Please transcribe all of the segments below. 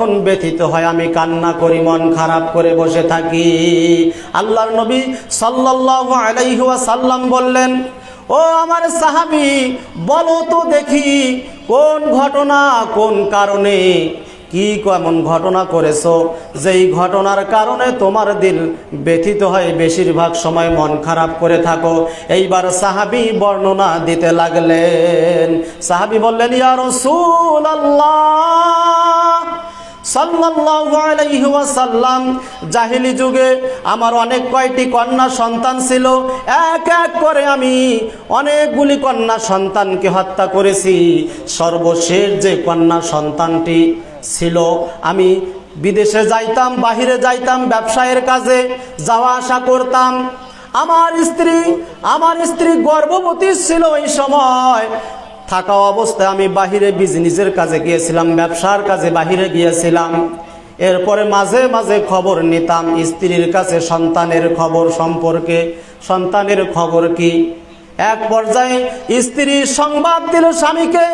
যখন ব্যথিত হয়, আমি কান্না করি, মন খারাপ করে বসে থাকি। আল্লাহর নবী সাল্লাল্লাহু আলাইহি ওয়াসাল্লাম বললেন, ও আমার সাহাবি, বলো তো দেখি কোন ঘটনা, কোন কারণে? কি এমন ঘটনা করেছ? যেই ঘটনার কারণে তোমার দিল ব্যথিত হয়, বেশিরভাগ সময় মন খারাপ করে থাকো। এইবার সাহাবি বর্ণনা দিতে লাগলেন। সাহাবি বললেন, ইয়া রসুল আল্লাহ ওয়াসাল্লাম, জাহিলি যুগে আমার অনেক কয়টি কন্যা সন্তান ছিল। এক এক করে আমি অনেকগুলি কন্যা সন্তানকে হত্যা করেছি। সর্বশেষ যে কন্যা সন্তানটি ছিল, আমি বিদেশে যাইতাম, বাহিরে যাইতাম, ব্যবসায়ের কাজে যাওয়া আসা করতাম। আমার স্ত্রী আমার স্ত্রী গর্ভবতী ছিল এই সময়। থাকা অবস্থায় আমি বাহিরে বিজনেসের কাজে গিয়েছিলাম, ব্যবসার কাজে বাহিরে গিয়েছিলাম। এরপরে মাঝে মাঝে খবর নিতাম, স্ত্রীর কাছে সন্তানের খবর সম্পর্কে। সন্তানের খবর কি? এক পর্যায়ে স্ত্রী সংবাদ দিল স্বামীকে,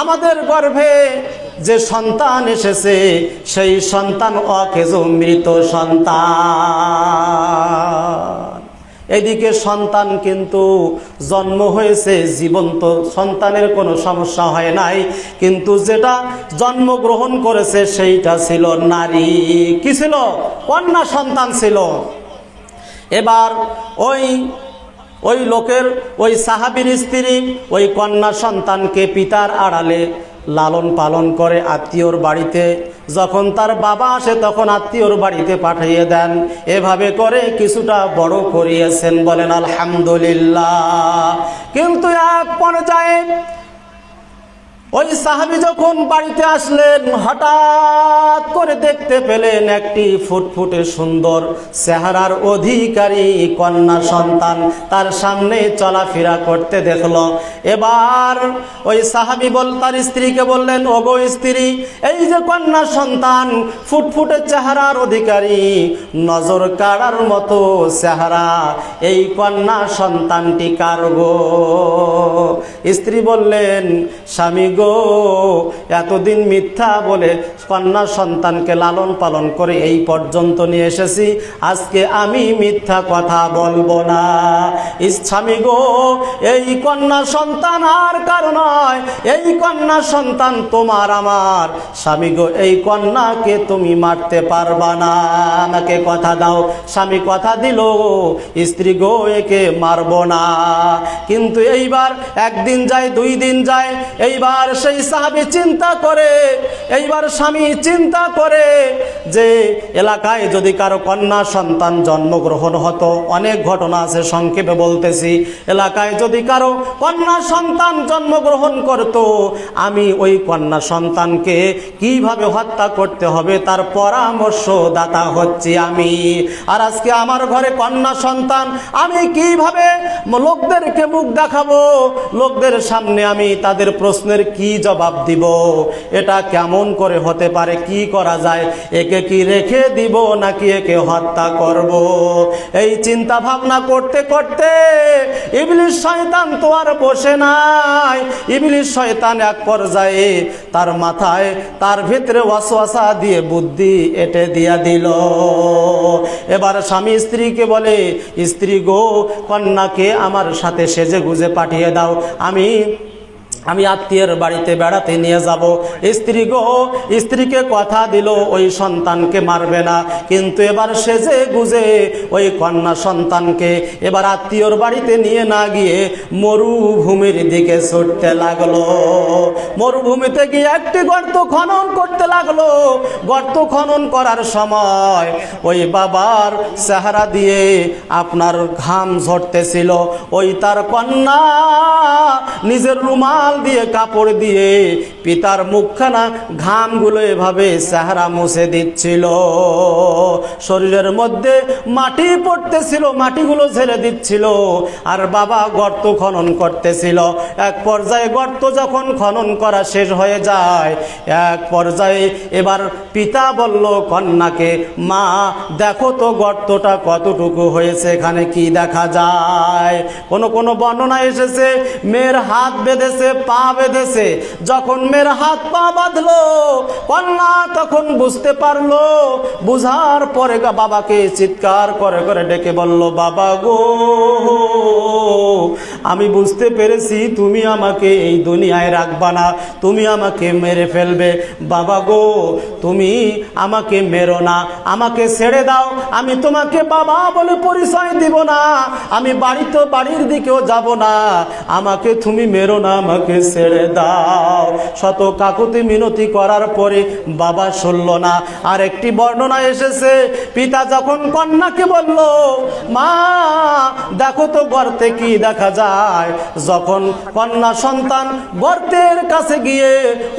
আমাদের গর্ভে যে সন্তান এসেছে, সেই সন্তান অকেজ মৃত সন্তান। এদিকে সন্তান কিন্তু জন্ম হয়েছে জীবন্ত, সন্তানের কোনো সমস্যা হয় নাই। কিন্তু যেটা জন্মগ্রহণ করেছে সেইটা ছিল নারী। কি ছিল? কন্যা সন্তান ছিল। এবার ওই ওই লোকের, ওই সাহাবির স্ত্রী, ওই কন্যা সন্তানকে পিতার আড়ালে লালন পালন করে আত্মীয়র বাড়িতে যখন তার বাবা আসে তখন আত্মীয়র বাড়িতে পাঠিয়ে দেন। এভাবে করে কিছুটা বড় করিয়েছেন বলেন, আলহামদুলিল্লাহ। কিন্তু এক পর্যায়ে ওই সাহাবি যখন বাড়িতে আসলেন, হঠাৎ করে দেখতে পেলেন একটি ফুটফুটে সুন্দর চেহারার অধিকারী কন্যা সন্তান তার সামনে চলাফেরা করতে দেখল। এবার ওই সাহাবি বল, তার স্ত্রীকে বললেন, ওগো স্ত্রী, এই যে কন্যা সন্তান, ফুটফুটে চেহারার অধিকারী, নজর কাড়ার মতো চেহারা, এই কন্যা সন্তানটি কার গো? স্ত্রী বললেন, স্বামী গো। এতদিন মিথ্যা বলে কন্যা সন্তানকে লালন পালন করে এই পর্যন্ত নিয়ে এসেছি। আজকে আমি মিথ্যা কথা বলব না। স্বামী গো, এই কন্যা সন্তান আর কারও নয়। এই কন্যা সন্তান তোমার আমার। স্বামী গো, এই কন্যাকে তুমি মারতে পারবা না। আমাকে কথা দাও। স্বামী কথা দিল, স্ত্রী গো, একে মারবো না। কিন্তু এইবার একদিন যায়, দুই দিন যায়। এইবার সেই সাহাবি চিন্তা করে, এইবার স্বামী চিন্তা করে যে এলাকায় যদি কারও কন্যা সন্তান জন্মগ্রহণ হতো, অনেক ঘটনা আছে সংক্ষেপে বলতেছি। এলাকায় যদি কারও কন্যা সন্তান জন্মগ্রহণ করত, আমি ওই কন্যা সন্তানকে কীভাবে হত্যা করতে হবে, তার পরামর্শ দাতা হচ্ছি আমি। আর আজকে আমার ঘরে কন্যা সন্তান, আমি কীভাবে লোকদেরকে মুখ দেখাবো? লোকদের সামনে আমি তাদের প্রশ্নের কি জবাব দিব? এটা কেমন করে হতে পারে? কি করা যায়? একে কি রেখে দিব নাকি একে হত্যা করব? এই চিন্তা ভাবনা করতে করতে ইবলিশ শয়তান তো আর বসে নাই। ইবলিশ শয়তান এক পর্যায়ে তার মাথায় তার ভিতরে ওয়াসওয়াসা দিয়ে বুদ্ধি এটে দিয়া দিল। এবার স্বামী স্ত্রীকে বলে, স্ত্রী গো, কন্যাকে আমার সাথে সেজে গুজে পাঠিয়ে দাও। আমি আমি আত্মীয়ের বাড়িতে বেড়াতে নিয়ে যাব। স্ত্রী গো, স্ত্রীকে কথা দিল, ওই সন্তানকে মারবে না। কিন্তু এবার সেজে গুজে ওই কন্যা সন্তানকে এবার আত্মীয়র বাড়িতে নিয়ে না গিয়ে মরুভূমির দিকে ছুটতে লাগল। মরুভূমিতে গিয়ে একটি গর্ত খনন করতে লাগল। গর্ত খনন করার সময় ওই বাবার চেহারা দিয়ে আপনার ঘাম ঝরতেছিল। ওই তার কন্যা নিজের রুমাল দিয়ে কাপড় দিয়ে পিতার মুখখানা ঘামগুলো এভাবে চেহারা মুছে দিচ্ছিল। শরীরের মধ্যে মাটি পড়তেছিল, মাটিগুলো ঝেড়ে দিচ্ছিল আর বাবা গর্ত খনন করতেছিল। এক পর্যায়ে গর্ত যখন খনন করা শেষ হয়ে যায়, এক পর্যায়ে এবার পিতা বলল, কন্যাকে, মা, দেখো তো গর্তটা কতটুকু হয়েছে, এখানে কি দেখা যায়? কোন কোন বর্ণনা এসেছে, মেয়ের হাত বেঁধেছে পা বেঁধেছে। যখন মেয়ের হাত পা বাঁধলো, কন্যা তখন বুঝতে পারল, বুঝার পরে বাবাকে চিৎকার করে করে ডেকে বলল, বাবা গো, আমি বুঝতে পেরেছি তুমি আমাকে এই দুনিয়ায় রাখবা না, তুমি আমাকে মেরে ফেলবে। বাবা গো, তুমি আমাকে মেরো না, আমাকে ছেড়ে দাও, আমি তোমাকে বাবা বলে পরিচয় দিব না, আমি বাড়িতে বাড়ির দিকেও যাব না, আমাকে তুমি মেরো না, আমাকে ছেড়ে দাও। শত কাকুতি মিনতি করার পরে বাবা শুনল না। আর একটি বর্ণনা এসেছে। পিতা যখন কন্যাকে বলল, মা, দেখো তো গর্তে কি দেখা যায়। যখন কন্যা সন্তান গর্তের কাছে গিয়ে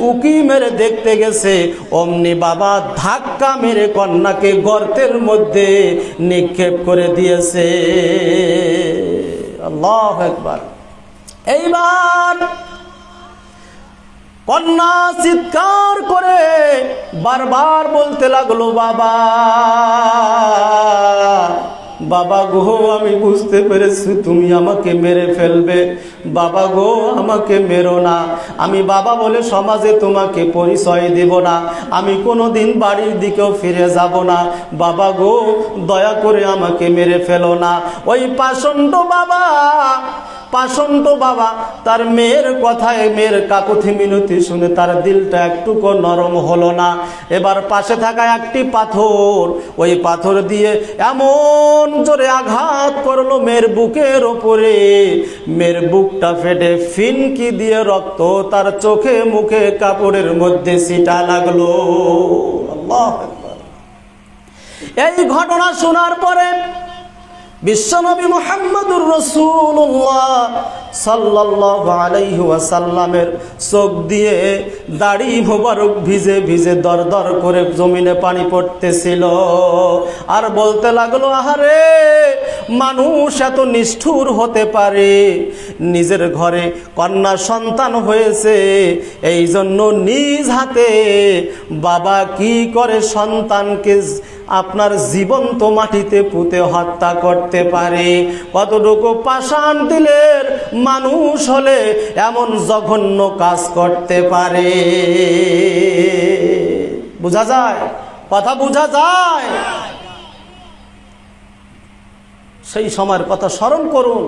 উকি মেরে দেখতে গেছে, অমনি বাবা ধাক্কা মেরে কন্যাকে গর্তের মধ্যে নিক্ষেপ করে দিয়েছে। আল্লাহ একবার এইবার কন্যা চিৎকার করে বারবার বলতে লাগল, বাবা বাবা গো, আমি বুঝতে পেরেছি তুমি আমাকে মেরে ফেলবে। বাবা গো, আমাকে মেরো না। আমি বাবা বলে সমাজে তোমাকে পরিচয় দেব না। আমি কোনো দিন বাড়ির দিকেও ফিরে যাব না। বাবা গো, দয়া করে আমাকে মেরে ফেলো না। ওই পাষণ্ড বাবা পাষণ্ড বাবা, তার মেয়ের কথায় মেয়ের কাকুথি মিনতি শুনে তার দিলটা একটুকু নরম হলো না। এবার পাশে থাকা একটি পাথর, ওই পাথর দিয়ে এমন জোরে আঘাত করল মেয়ের বুকের ওপরে। মেয়ের বুকটা ফেটে ফিনকি দিয়ে রক্ত তার চোখে মুখে কাপড়ের মধ্যে সিটা লাগল। এই ঘটনা শোনার পরে বিশ্বনবী মোহাম্মদুর রসুল্লাহ ওয়াসাল্লামের চোখ দিয়ে দাড়ি মোবারক ভিজে ভিজে দর দর করে জমিনে পানি পড়তেছিল। আর বলতে লাগল, আহারে, মানুষ এত নিষ্ঠুর হতে পারে। নিজের ঘরে কন্যা সন্তান হয়েছে এই জন্য নিজ হাতে বাবা কি করে সন্তানকে আপনার জীবন্ত মাটিতে পুঁতে হত্যা করতে পারে? কতটুকু পাষাণ দিলের মানুষ হলে এমন জঘন্য কাজ করতে পারে। বোঝা যায়? কথা বোঝা যায়? সেই সময়ের কথা স্মরণ করুন।